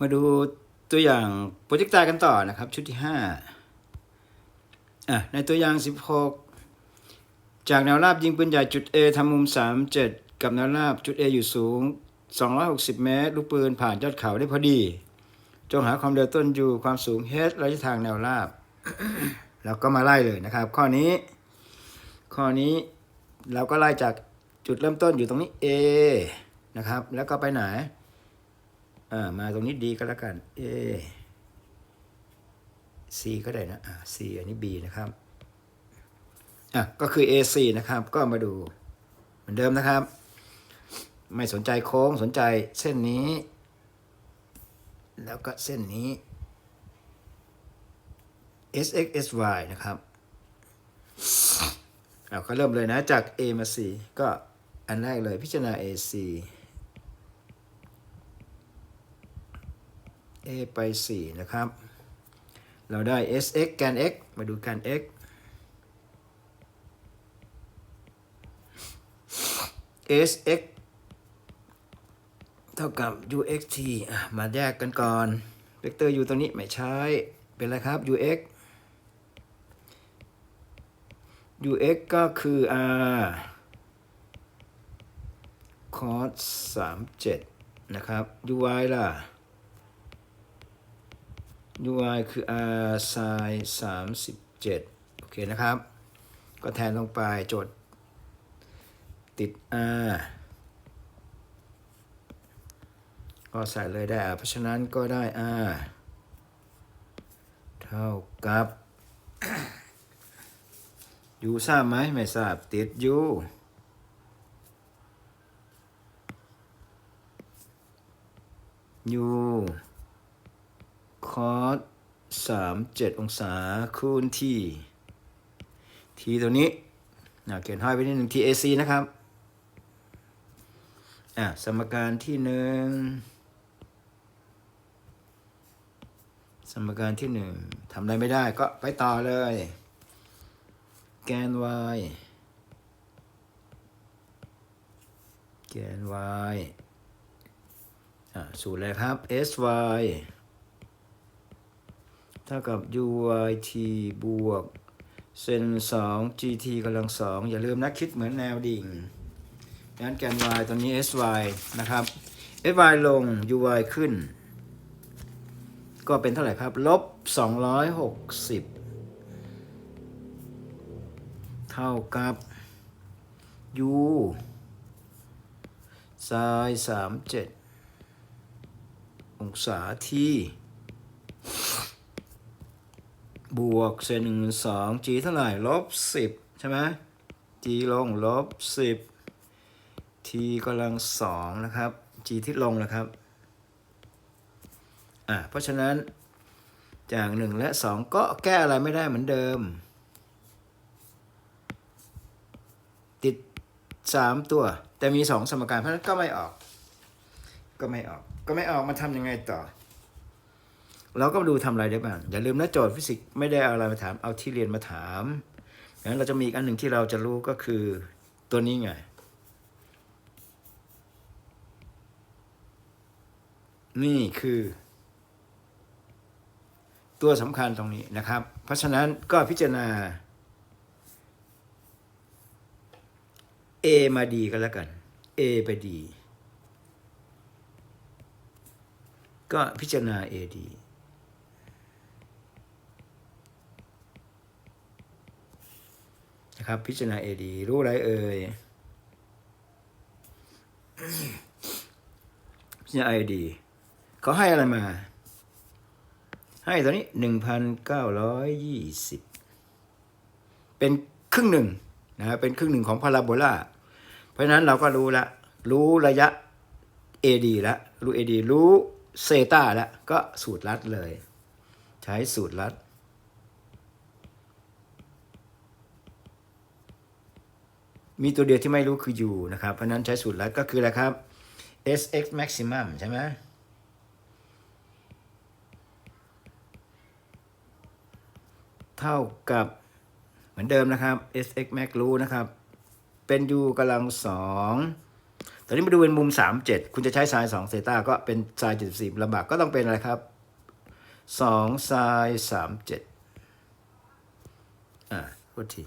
มาดูตัวอย่างโปรเจกต์ตากันต่อนะครับ ชุดที่ห้าอะในตัวอย่าง16จากแนวราบยิงปืนใหญ่จุด A ทำมุม 37 กับแนวราบจุด A อยู่สูง 260 เมตร ลูกปืนผ่านยอดเขาได้พอดี จงหาความเร็วต้นอยู่ความสูง h ระยะทางแนวราบ เราก็มาไล่เลยนะครับ ข้อนี้ ข้อนี้เราก็ไล่จากจุดเริ่มต้นอยู่ตรงนี้ A นะครับ แล้วก็ไปไหน อ่ามาตรงนี้ D ก็แล้วกัน A C ก็ได้นะอ่า C อันนี้ B นะครับอะก็คือ AC นะครับ ก็มาดูเหมือนเดิมนะครับ ไม่สนใจโค้งสนใจเส้นนี้ แล้วก็เส้นนี้ SX SY นะครับเอาก็เริ่มเลยนะจาก A มา C ก็อันแรกเลยพิจารณา AC A ไป 4 นะครับ เราได้ SX แกน X มาดูแกน X SX เท่ากับ UXT มาแยกกันก่อน เวกเตอร์ U ตัวนี้ไม่ใช้ เป็นอะไรครับ UX UX ก็คือ R cos 37 นะครับ UI ล่ะ UI คือ R sin 37 โอเคนะครับ ก็แทนลงไปโจทย์ติด R ก็ใส่เลยได้ R เพราะฉะนั้นก็ได้ R เท่ากับยูทราบไหมไม่ทราบ ติดยูยู คอสสามเจ็ดองศาคูณทีทีตัวนี้นะเขียนห้อยไปนิดหนึ่ง TAC นะครับ อะสมการที่หนึ่งสมการที่หนึ่งทำอะไรไม่ได้ก็ไปต่อเลย แกน y แกน y อะสูตรเลยครับ sy ท่ากับ uyt บวกเซน2 gt กำลังสองอย่าลืมนะคิดเหมือนแนวดิ่งงั้นแกน y ตอนนี้ sy นะครับ sy ลง uy ขึ้น ก็เป็นเท่าไหร่ครับ ลบ 260 เท่ากับ u ไซาย37 องศาที่ บวกเศษหนึ่งสอง g เท่าไหร่ลบสิบใช่ไหม g ลงลบสิบ t กำลังสองนะครับ g ที่ลงนะครับ อะเพราะฉะนั้นจากหนึ่งและสองก็แก้อะไรไม่ได้เหมือนเดิม ติดสามตัว แต่มีสองสมการเพราะฉะนั้นก็ไม่ออก ก็ไม่ออก ก็ไม่ออกมาทำยังไงต่อ เราก็มาดูทำอะไรได้บ้าง อย่าลืมนะโจทย์ฟิสิกส์ไม่ได้อะไรมาถาม เอาที่เรียนมาถามงั้นเราจะมีอีกอันหนึ่งที่เราจะรู้ก็คือตัวนี้ไง นี่คือ ตัวสำคัญตรงนี้นะครับ เพราะฉะนั้นก็พิจารณา A มา D กันแล้วกัน A ไป D ก็พิจารณา AD นะ ครับ พิจารณา AD รู้อะไรเอ่ยพิจารณา AD เขาให้อะไรมา ให้ตัวนี้หนึ่งพันเก้าร้อยยี่สิบเป็นครึ่งหนึ่งนะครับเป็นครึ่งหนึ่งของพาราโบลาเพราะฉะนั้นเราก็รู้ละรู้ระยะ AD แล้วรู้ AD รู้เซตาล้วก็สูตรลัดเลย ใช้สูตรลัด มีตัวเดียวที่ไม่รู้คือ U นะครับ เพราะนั้นใช้สูตรลัดก็คืออะไรครับ SX maximum ใช่ไหมเท่ากับเหมือนเดิมนะครับ SX max รู้นะครับ เป็น U กำลังสองตอนนี้มาดูเป็นมุม 37 คุณจะใช้ไซน์2เซตาก็เป็นไซน์74ลำบากก็ต้องเป็นอะไรครับ2ไซน์37อ่าโทษที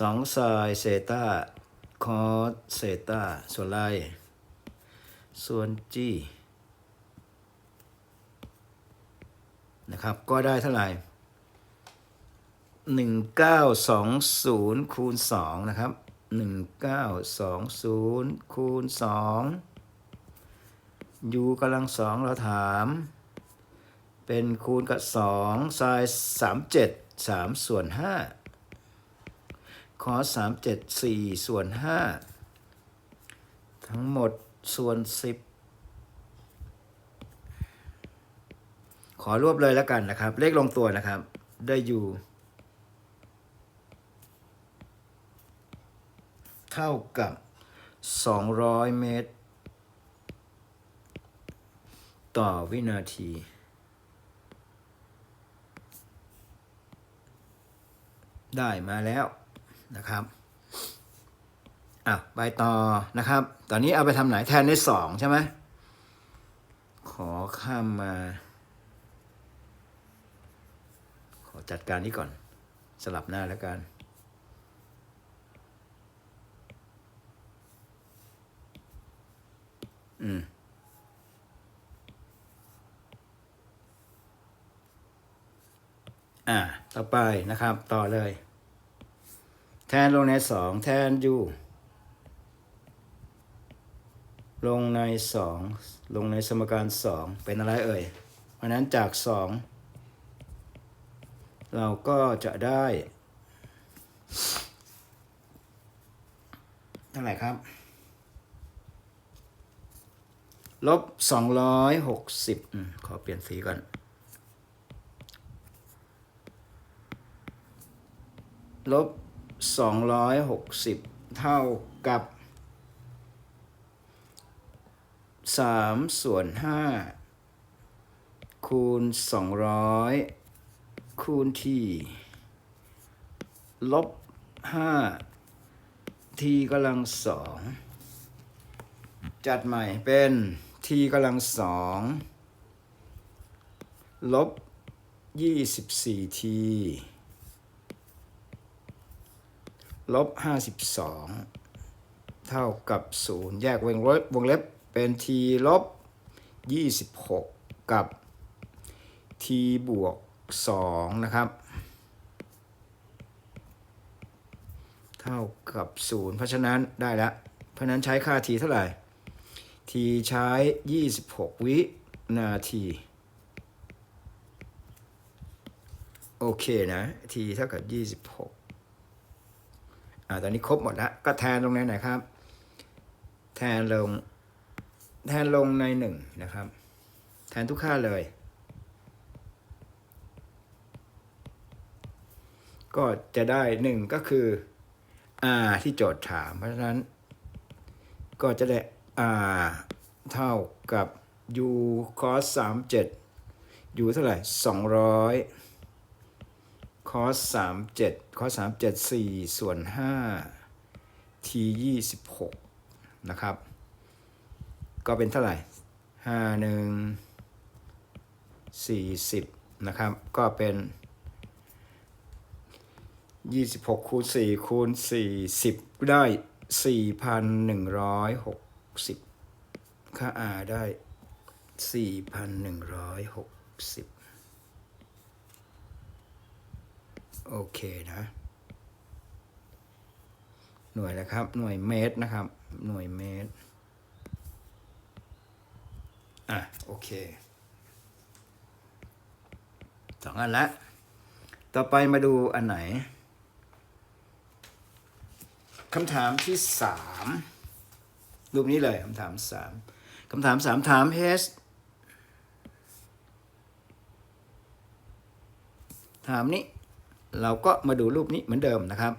2ไซน์เซตาคอสเซตาส่วนไลส่วน g นะครับ ก็ได้เท่าไหร่ 1920 คูณ 2 นะครับ 1920 คูณ 2 u กำลังสองเราถาม เป็นคูณกับ2ไซน์37 3 ส่วน 5 คอส37 4 ส่วน 5 ทั้งหมดส่วน 10 ขอรวบเลยแล้วกันนะครับ เลขลงตัวนะครับ ได้อยู่ เท่ากับ 200 เมตร ต่อวินาทีได้มาแล้ว นะครับอะไปต่อนะครับ ตอนนี้เอาไปทำไหนแทนในสองใช่ไหมขอข้ามมา ขอจัดการนี้ก่อน สลับหน้าแล้วกันอืมอ่า ต่อไปนะครับ ต่อเลย แทนลงในสองแทนยูลงในสองลงในสมการสองเป็นอะไรเอ่ย เพราะฉะนั้นจากสองเราก็จะได้เท่าไหร่ครับ ลบสองร้อยหกสิบขอเปลี่ยนสีก่อน ลบ สองร้อยหกสิบเท่ากับสามส่วนห้าคูณสองร้อยคูณที่ลบห้าทีกำลังสองจัดใหม่เป็นทีกำลังสองลบยี่สิบสี่ที ลบห้าสิบสองเท่ากับศูนย์แยกวงเล็บวงเล็บเป็น t ลบยี่สิบหกกับ t บวกสองนะครับ เท่ากับศูนย์เพราะฉะนั้นได้แล้ว เพราะฉะนั้นใช้ค่า t เท่าไหร่ t ใช้ 26 วินาที โอเคนะ t เท่ากับ 26 อ่าตอนนี้ครบหมดแล้ว ก็แทนลงในไหนครับ แทนลง แทนลงในหนึ่งนะครับ แทนทุกค่าเลย ก็จะได้หนึ่งก็คือ r ที่โจทย์ถาม เพราะฉะนั้น ก็จะได้ r เท่ากับ u cos 37 u เท่าไหร่ 200 cos 37 cos 37 4ส่วน5 t 26นะครับ ก็เป็นเท่าไหร่5 1 40นะครับ ก็เป็น26คูณ4คูณ40ได้4,160ค่า r ได้4,160 โอเคนะ หน่วยนะครับ หน่วยเมตรนะครับ หน่วยเมตร อะ โอเคสองอันละ ต่อไปมาดูอันไหนคำถามที่สามรูปนี้เลยคำถามสามคำถามสามถาม H ถามนี้ เราก็มาดูรูปนี้เหมือนเดิมนะครับ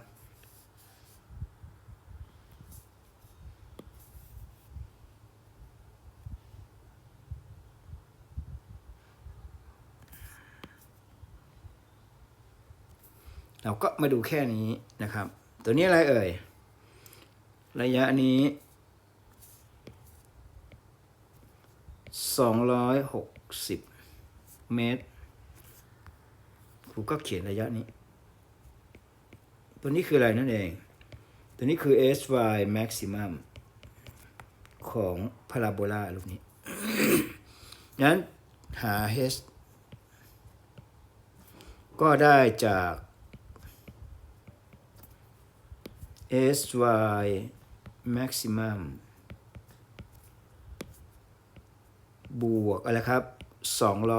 เราก็มาดูแค่นี้นะครับ ตัวนี้อะไรเอ่ย ระยะนี้260 เมตรครูก็เขียนระยะนี้ ตัวนี้คืออะไรนั่นเอง ตัวนี้คือ sy maximum ของพาราโบลาลูกนี้งั้นหา h ก็ได้จาก sy maximum บวกอะไรครับ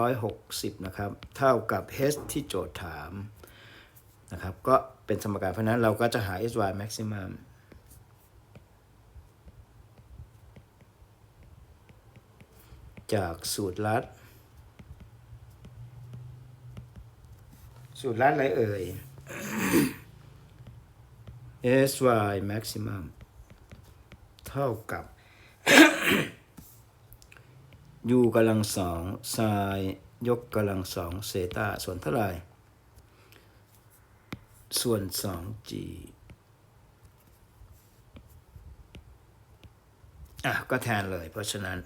260 นะครับ เท่ากับ h ที่โจทย์ถาม นะครับ ก็เป็นสมการเพราะนั้นเราก็จะหา sy maximum จากสูตรลัด สูตรลัดอะไรเอ่ย sy maximum เท่ากับ u กำลังสองไซยกกำลังสองเซตาส่วนเท่าไหร่ ส่วน 2g อะ ก็แทนเลย เพราะฉะนั้น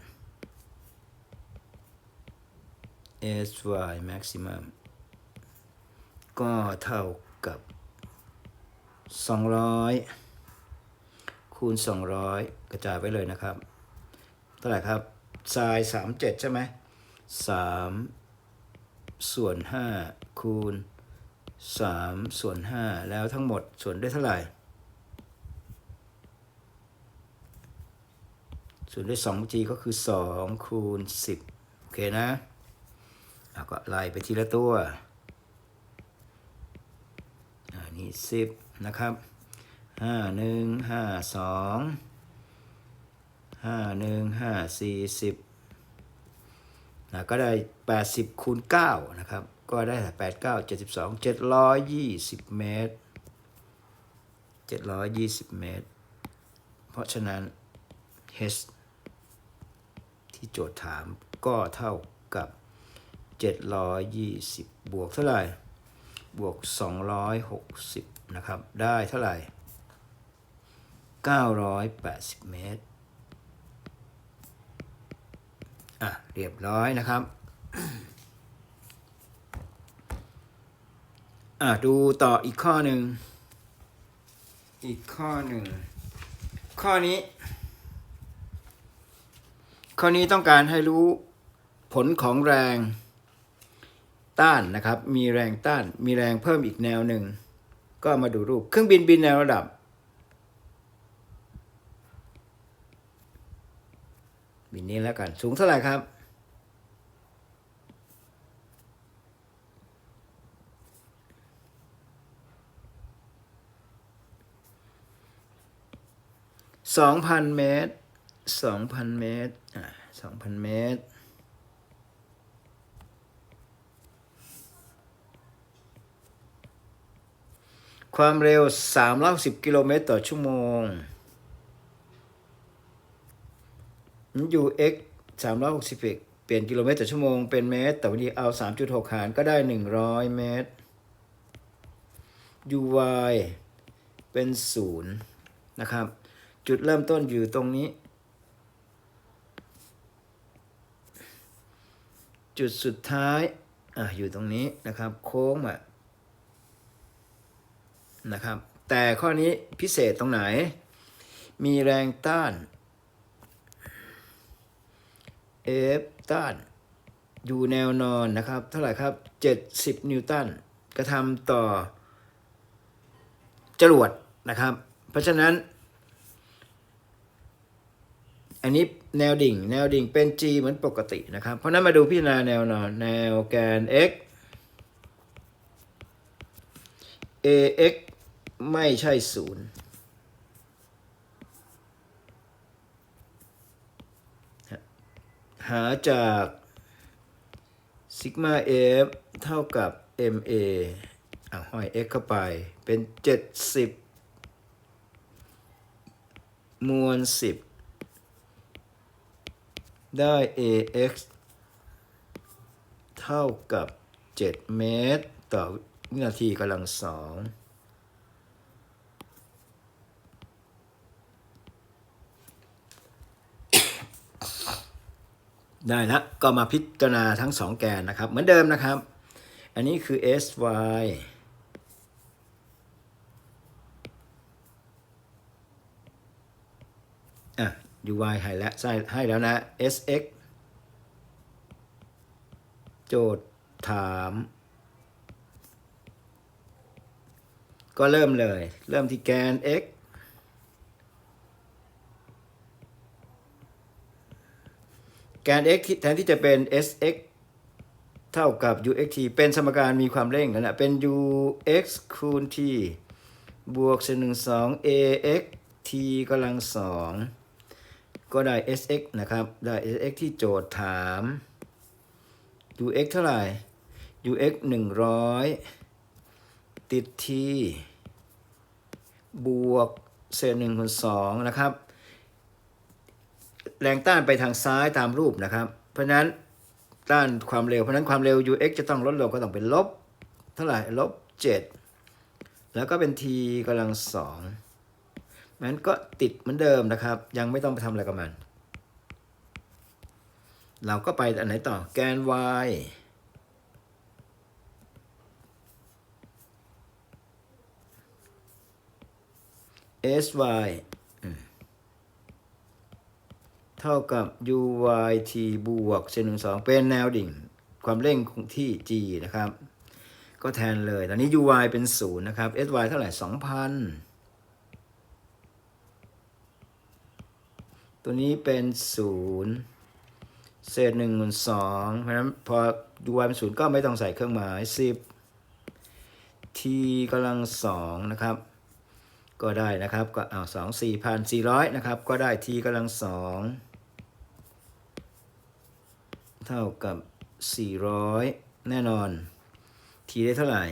sy maximum ก็เท่ากับ 200 คูณ 200 กระจายไปเลยนะครับ เท่าไหร่ครับไซน์37 ใช่ไหม3 ส่วน 5 คูณ 3 ส่วน 5 แล้วทั้งหมดส่วนด้วยเท่าไหร่ ส่วนด้วย 2g ก็คือ 2 คูณ 10 โอเคนะเอาก็ไล่ไปทีละตัวอันนี้ 10 นะครับห้าหนึ่งห้าสองห้าหนึ่งห้าสี่สิบนะก็ได้แปดสิบคูณเก้านะครับ ก็ได้แปดเก้าเจ็ดสิบสองเจ็ดร้อยยี่สิบเมตรเจ็ดร้อยยี่สิบเมตร เพราะฉะนั้น h ที่โจทย์ถามก็เท่ากับเจ็ดร้อยยี่สิบบวกเท่าไหร่ บวกสองร้อยหกสิบนะครับ ได้เท่าไหร่ 980 เมตร อะ เรียบร้อยนะครับ อะดูต่ออีกข้อหนึ่ง อีกข้อหนึ่ง ข้อนี้ ข้อนี้ต้องการให้รู้ผลของแรงต้านนะครับ มีแรงต้าน มีแรงเพิ่มอีกแนวหนึ่ง ก็มาดูรูป เครื่องบินบินแนวระดับ บินนี้แล้วกัน สูงเท่าไหร่ครับ สองพันเมตรสองพันเมตรอ่าสองพันเมตรความเร็ว310กิโลเมตรต่อชั่วโมง u x 360เปลี่ยนกิโลเมตรต่อชั่วโมงเป็นเมตร แต่วันนี้เอา 3.6 หารก็ได้ 100 เมตร u y เป็น 0 นะครับ จุดเริ่มต้นอยู่ตรงนี้ จุดสุดท้ายอะอยู่ตรงนี้นะครับ โค้งมานะครับ แต่ข้อนี้พิเศษตรงไหน มีแรงต้าน F ต้าน อยู่แนวนอนนะครับ เท่าไหร่ครับ 70 นิวตันกระทำต่อจรวดนะครับ เพราะฉะนั้น อันนี้แนวดิ่ง แนวดิ่งเป็น G เหมือนปกตินะครับ เพราะนั้นมาดูพิจารณาแนวนอน แนวแกน x ax ไม่ใช่ศูนย์หาจากซิกมา f เท่ากับ ma อะห้อย x เข้าไปเป็น 70 มวล 10 ได้ ax เท่ากับ 7 เมตร ต่อวินาทีกำลังสองได้แล้วก็มาพิจารณาทั้งสองแกนนะครับ เหมือนเดิมนะครับ อันนี้คือ sy uy ให้แล้วใช่ให้แล้วนะ sx โจทย์ถาม ก็เริ่มเลย เริ่มที่แกน x แกน x แทนที่จะเป็น sx เท่ากับ uxt เป็นสมการมีความเร่งนั่นะเป็น ux คูณ t บวกเศษหนึ่งสอง ax t กำลังสอง ก็ได้ sx นะครับ ได้ sx ที่โจทย์ถาม ux เท่าไหร่ ux หนึ่งร้อยติด t บวกเศษหนึ่งคูณสองนะครับ แรงต้านไปทางซ้ายตามรูปนะครับ เพราะนั้นต้านความเร็ว เพราะฉะนั้นความเร็ว ux จะต้องลดลงก็ต้องเป็นลบ เท่าไหร่ ลบ 7 แล้วก็เป็น t กำลังสอง มันก็ติดเหมือนเดิมนะครับ ยังไม่ต้องไปทำอะไรกับมัน เราก็ไปอันไหนต่อแกน y เอส y เท่ากับ uyt บวกเซนหนึ่งสองเป็นแนวดิ่ง ความเร่งงที่ g นะครับ ก็แทนเลย ตอนนี้ uy เป็น 0 นะครับ sy เท่าไหร่ 2,000 ตัวนี้เป็นศูนย์เศษหนึ่งหมื่นสองเพราะฉะนั้นพอ uy เป็นศูนย์ก็ไม่ต้องใส่เครื่องหมายสิบ t กำลังสองนะครับ ก็ได้นะครับก็เอาสองสี่พันสี่ร้อยนะครับ ก็ได้ t กำลังสองเท่ากับสี่ร้อยแน่นอน t ได้เท่าไหร่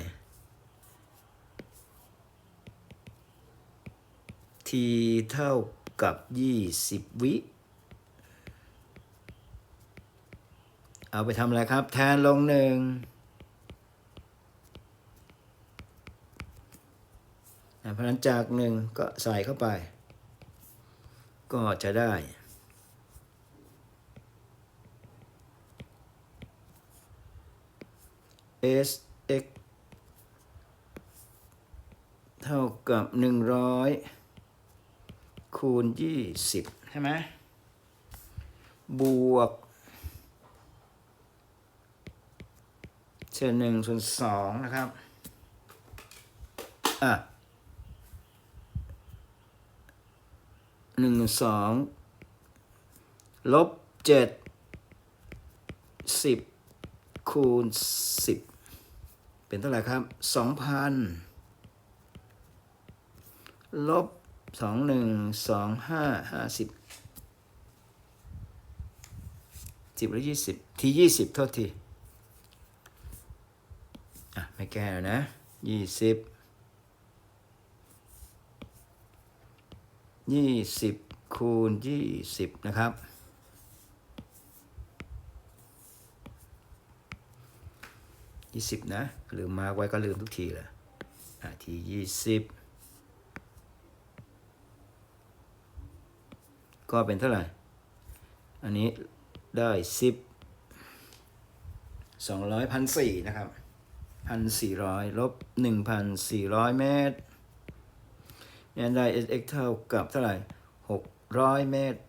t เท่า กับยี่สิบวิ เอาไปทำอะไรครับ แทนลงหนึ่งเพราะนั้นจากหนึ่งก็ใส่เข้าไป ก็จะได้ s x เท่ากับหนึ่งร้อย คูณยี่สิบใช่ไหมบวกเศษหนึ่งส่วนสองนะครับ อะหนึ่งสองลบเจ็ดสิบคูณสิบเป็นเท่าไหร่ครับสองพันลบ สองหนึ่งสองห้าห้าสิบสิบหรือยี่สิบทียี่สิบโทษทีอะไม่แก้แล้วนะยี่สิบยี่สิบคูณยี่สิบนะครับยี่สิบนะลืมมาไว้ก็ลืมทุกทีเลยอะทียี่สิบ ก็เป็นเท่าไหร่ อันนี้ได้สิบสองร้อยพันสี่นะครับพันสี่ร้อยลบหนึ่งพันสี่ร้อยเมตรเนี่ยได้ sx เท่ากับเท่าไหร่600เมตร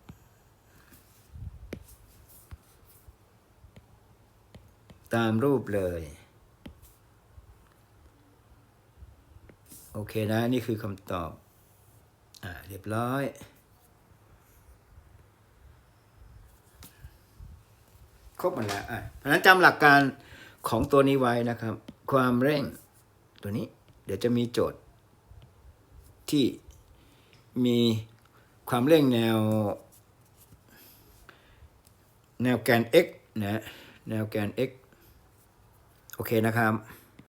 ตามรูปเลย โอเคนะ นี่คือคำตอบ อ่า เรียบร้อย ครบหมดแล้วอะเพราะนั้นจำหลักการของตัวนี้ไว้นะครับ ความเร่งตัวนี้ เดี๋ยวจะมีโจทย์ ที่มีความเร่งแนว แนวแกน x นะแนวแกน x โอเคนะครับ